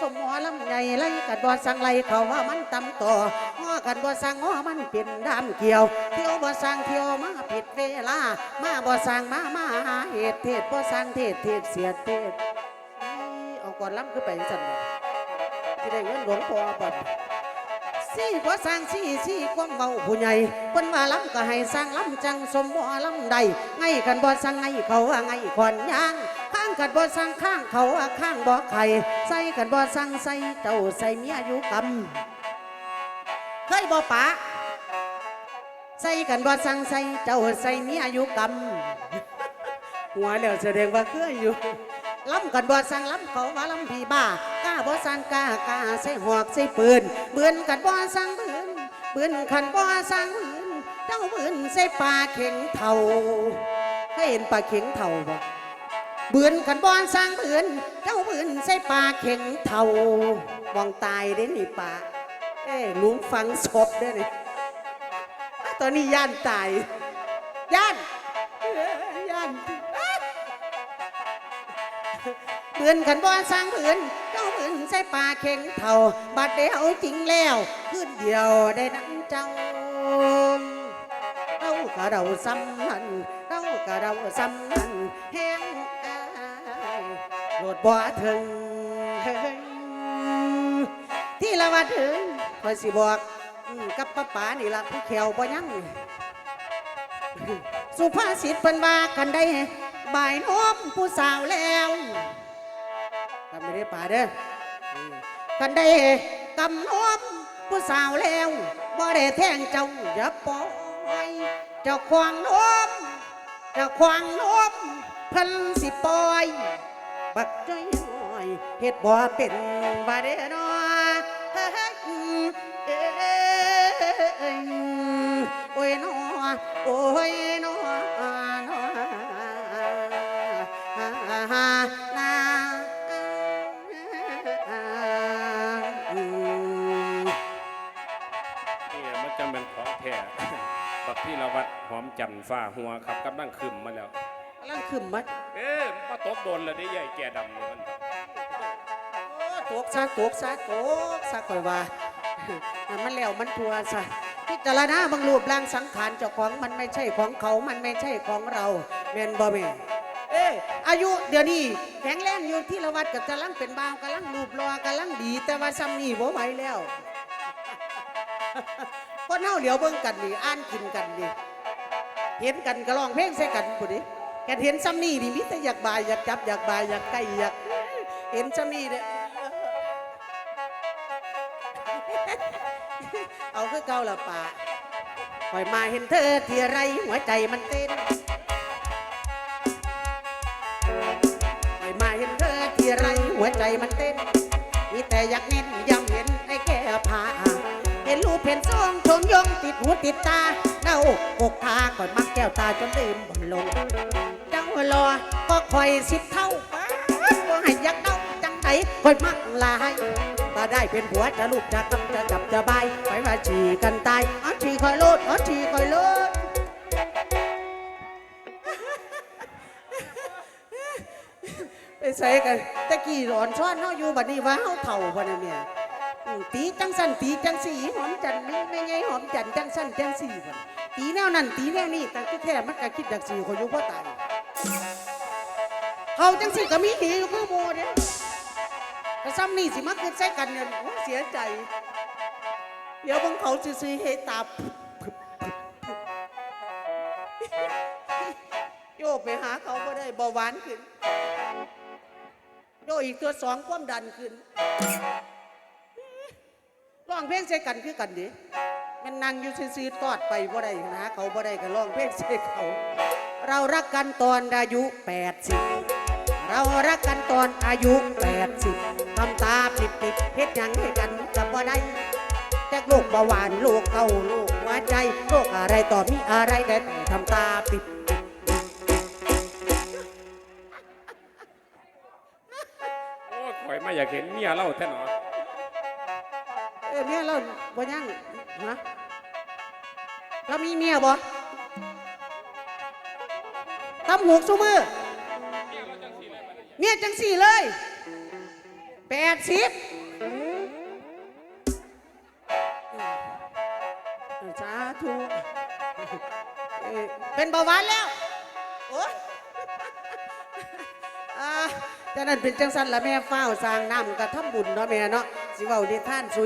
สมหัวลำใหญ่ไล่กันบ่สั่งไล่เขาว่ามันตำต่อง้อกันบ่สั่งง้อมันเป็นดามเกี่ยว เที่ยวบ่สั่งเที่ยวมาผิดเวลา มาบ่สั่งมามาหาเหตุเทศบ่สั่งเทศเทศเสียเทศอี้เอาก่อนล้ำคือไปสั่นที่ได้เงินหลวงพ่อบัดสี่บ่สร้างสี่สี่ความเบาผู้ใหญ่เพิ่นว่าล้ำก็ให้สร้างล้ำจังสมบ่ล้ำใดไงกันบ่สั่งไงเขาว่าไงขอนย่าง งกันบ่สั่งข้างเขาว่าข้างบ่ไข่ใส่กันบ่สั่งใส่เจ้าใส่เมียอยู่กำเคยบ่ปะใส่กันบ่สั่งใส่เจ้าใส่เมียอยู่กำหัวแล้วแสดงว่าเคยอยู่ล้ำกันบ่สั่งล้ำเขาว่าล้ำพี่บ้ากล้าบ่สั่งกล้ากล้าใส่หอกใส่ปืนเบือนกันบ่สั่งปืนปืนขันบ่สั่งปืนเจ้าปืนใส่ปลาเข็งเท่าเคยเห็นปลาเข็งเท่าบ่ บือนกันบ่สั่งปืนเจ้าปืนใส่ปลาเข็งเท่ามองตายเด้นี่ปลาเอ้ลุมฝังศพเด้นี่ตอนนี้ย่านตายย่านเอ้ยย่านปือนขันบ่สร้างปืนเจ้าปืนใส่ปลาเข็งเท่าบาดเดียวจริงแล้วขึ้นเดียวได้นั้นเจ้าเรากะเราซ้ำนันเรากะเราซ้ำนันแห้ง โหลดบ่ถึง ที่ละว่าถึงคอยสิบอกกับป้าป๋านี่ละผู้แขวบ่ยังสุภาษิตเพิ่นว่ากันได้บ่ายน้อมผู้สาวแล้วทำไม่ได้ป่าเด้อกันได้กำน้อมผู้สาวแล้วบ่ได้แท่งเจ้าอย่าปล่อยเจ้าควางน้อมเจ้าควางน้อมเพันสิปล่อย บักจ้อยน้อยเฮ็ดบ่เป็นบ่ได้น้อเฮ้ยเอ้ยโอ้ยน้อโอ้ยน้อน้อนาอืมนี่ยมันจำเป็นของแท้บักพี่ละวัดหอมจันทร์ฟ้าหัวครับกำลังขึ้นมาแล้วกำลังขึ้นมา เอ๊ะมาตกโดนแล้วได้ใหญ่แก่ดำเลยมันโตกซะโตกซะโตกซะข่อยว่ามันแล้วมันทัวซะพิจารณาบางรูปร่างสังขารเจ้าของมันไม่ใช่ของเขา มันไม่ใช่ของเราแมนบ่แม่นเอ้อายุเดี๋ยวนี้แข็งแรงอยู่ที่ละวัดกับกำลังเป็นบ่าวกำลังรูปรอกำลังดี แต่ว่าซ้ำนี่บ่ไหวแล้วคนเฮาเดี๋ยวเบิ่งกันนี่อ่านกินกันนี่เห็นกันก็ร้องเพลงใส่กันพุ่นดิ แกเห็นซ้ำนี่นี่มิแต่อยากบายอยากจับอยากบายอยากใกล้อยากเห็นซ้ำนี่เด้อเอาคือเก่าละป่าคอยมาเห็นเธอที่ไรหัวใจมันเต้นคอยมาเห็นเธอที่ไรหัวใจมันเต้นมีแต่อยากเน้นย้ำ เห็นรูปเห็นซองชมยงติดหูติดตาเน่าอกอกทาคอยมักแก้วตาจนลืมบ่ลงเจ้ารอก็คอยสิบเท่าป้าว่าให้ยักเน่าจังไหนคอยมักลายถ้าได้เป็นผัวจะลูกจะกำจะจับจะบายไปว่าฉี่กันตายอ๋อฉี่คอยโลดอ๋อฉี่คอยโลดไปใส่กันตะกี้หลอนช้อนเฮาอยู่บัดนี้ว่าเฮาเฒ่าบ่เนี่ยเนี่ย ตีจังสันตีจังสีหอมจันไม่ไม่ไงหอมจันจังสันจังสีตีแนวนั้นตีแนวนี้แต่ที่แท้มันก็คิดอยากสีคอยอยู่บ่ตายเขาจังสิก็มีหีอยู่คือโมเด้แต่ซ้ำนี่สิมาเกิดใส่กันเนี่ยเสียใจ เดี๋ยวบังเขาซื้อๆให้ตาพึบโยกไปหาเขาก็ได้เบาหวานขึ้นโยอีกตัวสองความดันขึ้น ร้องเพลงใส่กันคือกันดิมันนั่งอยู่ซื้อๆกอดไปบ่ได้หาเขาบ่ได้ก็ร้องเพลงใส่เขา เรารักกันตอนอายุ80เรารักกันตอนอายุ80ทำตาปิดปิดๆเฮ็ดหยังให้กันกับบ่ได้จากโรคเบาหวานโรคเกาโรคหัวใจโรคอะไรต่อมีอะไรแต่ทำตาปิดโอ้ยข่อยไม่อยากเห็นเมียเล่าแท้หนอ อ้ยเมียเราบ่ยังฮะเรามีเมียบ่ทำหกซุมือเมียจังสี่เลยแปแปดสิบสาธุเอ่อเป็นเบาหวานแล้ว โอ้ยอ่าแต่นั้นเป็นจังสันละแม่เฝ้าสร้างน้ำกระทำบุญเนาะแม่เนาะสิเว้านิทานสุ